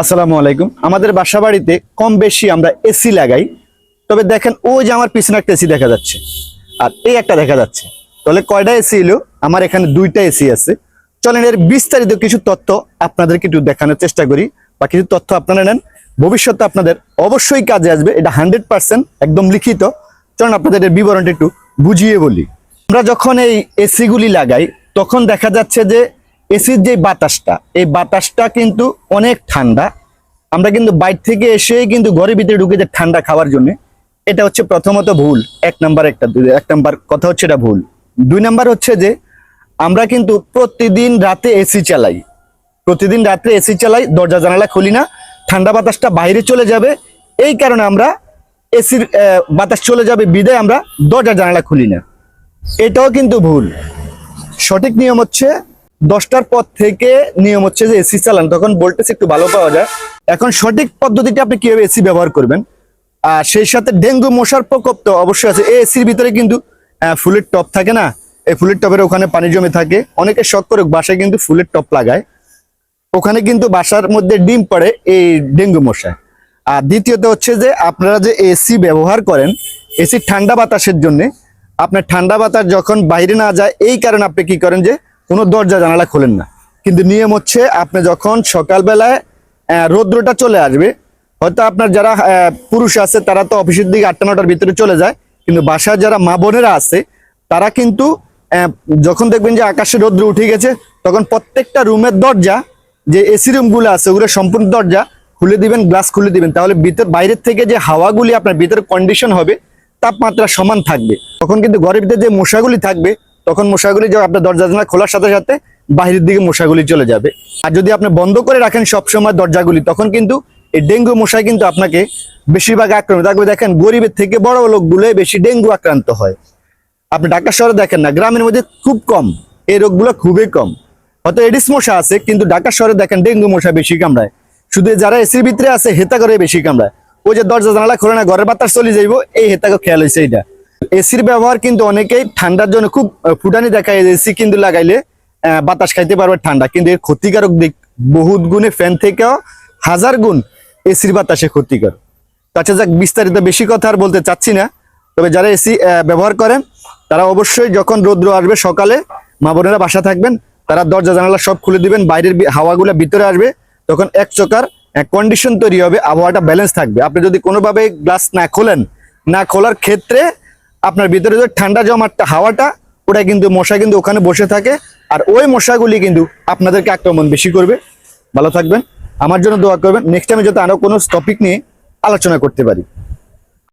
আসসালামু আলাইকুম। আমাদের বাসা বাড়িতে কম বেশি আমরা এসি লাগাই, তবে দেখেন ওই যে আমার পিছনে একটা এসি দেখা যাচ্ছে। আর এই একটা দেখা যাচ্ছে। তাহলে কয়টা এসি এলো? আমার এখানে দুইটা এসি আছে। চলেন এর বিস্তারিত কিছু তথ্য আপনাদেরকে একটু দেখানোর চেষ্টা করি। বা কিছু তথ্য আপনারা নেন। ভবিষ্যতে আপনাদের অবশ্যই কাজে আসবে। এটা হান্ড্রেড পার্সেন্ট একদম লিখিত। চলেন আপনাদের এর বিবরণটা একটু বুঝিয়ে বলি। আমরা যখন এই এসিগুলি লাগাই, তখন দেখা যাচ্ছে যে এসির যে বাতাসটা। এই বাতাসটা কিন্তু অনেক ঠান্ডা। আমরা কিন্তু বাইর থেকে এসে কিন্তু ঘরের ভিতরে ঢুকে যে ঠান্ডা খাওয়ার জন্য, এটা হচ্ছে প্রথমত ভুল। এক নাম্বার একটা এক নাম্বার কথা হচ্ছে এটা ভুল। দুই নাম্বার হচ্ছে যে, আমরা কিন্তু প্রতিদিন রাতে এসি চালাই। প্রতিদিন রাত্রে এসি চালাই, দরজা, জানালা খুলি না, ঠান্ডা বাতাসটা বাইরে চলে যাবে। এই কারণে আমরা এসির বাতাস চলে যাবে, বিদায় আমরা দরজা, জানালা খুলি না। এটাও কিন্তু ভুল। সঠিক নিয়ম হচ্ছে দশটার পর থেকে নিয়ম হচ্ছে যে এসি চালান, তখন ভোল্টেজ একটু ভালো পাওয়া যায়। এখন সঠিক পদ্ধতিটা আপনি কীভাবে এসি ব্যবহার করবেন? আর সেই সাথে ডেঙ্গু মশার প্রকোপ তো অবশ্যই আছে। এই এসির ভিতরে কিন্তু ফুলের টপ থাকে না? এই ফুলের টপের ওখানে পানি জমে থাকে। অনেকে শখ করে বাসায় কিন্তু ফুলের টপ লাগায়। ওখানে কিন্তু বাসার মধ্যে ডিম পড়ে এই ডেঙ্গু মশা আর দ্বিতীয়ত হচ্ছে যে আপনারা যে এসি ব্যবহার করেন এসি ঠান্ডা বাতাসের জন্য, আপনার ঠান্ডা বাতাস যখন বাইরে না যায়, এই কারণে আপনি কি করেন যে কোনো দরজা জানালা খোলেন না। কিন্তু নিয়ম হচ্ছে আপনি যখন সকালবেলায় রৌদ্রটা চলে আসবে, হয়তো আপনার যারা পুরুষ আছে, তারা তো অফিসের দিকে আটটা নটার ভিতরে চলে যায়, কিন্তু বাসায় যারা মা বোনেরা আছে, তারা কিন্তু যখন দেখবেন যে আকাশে রৌদ্র উঠে গেছে, তখন প্রত্যেকটা রুমের দরজা, যে এসি রুমগুলো আছে, ওগুলো সম্পূর্ণ দরজা খুলে দিবেন, গ্লাস খুলে দিবেন। তাহলে ভিতর, বাইরের থেকে যে হাওয়াগুলি আপনার ভিতরে কন্ডিশন হবে, তাপমাত্রা সমান থাকবে। তখন কিন্তু ঘরের ভিতরে যে মশাগুলি থাকবে তখন মশাগুলি যে আপনার দরজা জানলা খোলার সাথে সাথে বাইরের দিকে মশাগুলি চলে যাবে। আর যদি আপনি বন্ধ করে রাখেন সবসময় দরজাগুলি, তখন কিন্তু এই ডেঙ্গু মশাই কিন্তু আপনাকে বেশিরভাগ আক্রান্ত থাকবে দেখেন, গরিবের থেকে বড় লোকগুলো বেশি ডেঙ্গু আক্রান্ত হয়। আপনি ঢাকা শহরে দেখেন না, গ্রামের মধ্যে খুব কম। এই রোগগুলো খুবই কম। হয়তো এডিস মশা আছে, কিন্তু ঢাকা শহরে দেখেন ডেঙ্গু মশা বেশি কামড়ায়। শুধু যারা এসির ভিতরে আছে, হেতা করে বেশি কামড়ায়। ওই যে দরজা জানালা খোলে না, ঘরের বাতাস চলে যাইব, এই হেতাকে খেয়াল হয়েছে এটা এসির ব্যবহার কিন্তু অনেকেই ঠান্ডার জন্য খুব ফুটানি দেখায় এসি কিন্তু লাগাইলে বাতাস খাইতে পারবে ঠান্ডা। কিন্তু এর ক্ষতিকারক দিক বহুত গুণে ফ্যান থেকেও হাজার গুণ এসির বাতাসে ক্ষতিকর। তাছাড়া যাক, বিস্তারিত বেশি কথা আর বলতে চাচ্ছি না, তবে যারা এসি ব্যবহার করেন, তারা অবশ্যই যখন রৌদ্র আসবে সকালে, মা বোনেরা বাসা থাকবেন, তারা দরজা, জানালা সব খুলে দিবেন, বাইরের হাওয়াগুলো ভিতরে আসবে, তখন এক চকার কন্ডিশন তৈরি হবে, আবহাওয়াটা ব্যালেন্স থাকবে। আপনি যদি কোনোভাবে গ্লাস না খোলেন, না খোলার ক্ষেত্রে আপনার ভিতরে যে ঠান্ডা জমাটটা হাওয়াটা, ওটা কিন্তু মশা কিন্তু ওখানে বসে থাকে। আর ওই মশাগুলি কিন্তু আপনাদেরকে আক্রমণ বেশি করবে। ভালো থাকবেন। আমার জন্য দোয়া করবেন। নেক্সট টাইমে যাতে আরও কোনো টপিক নিয়ে আলোচনা করতে পারি।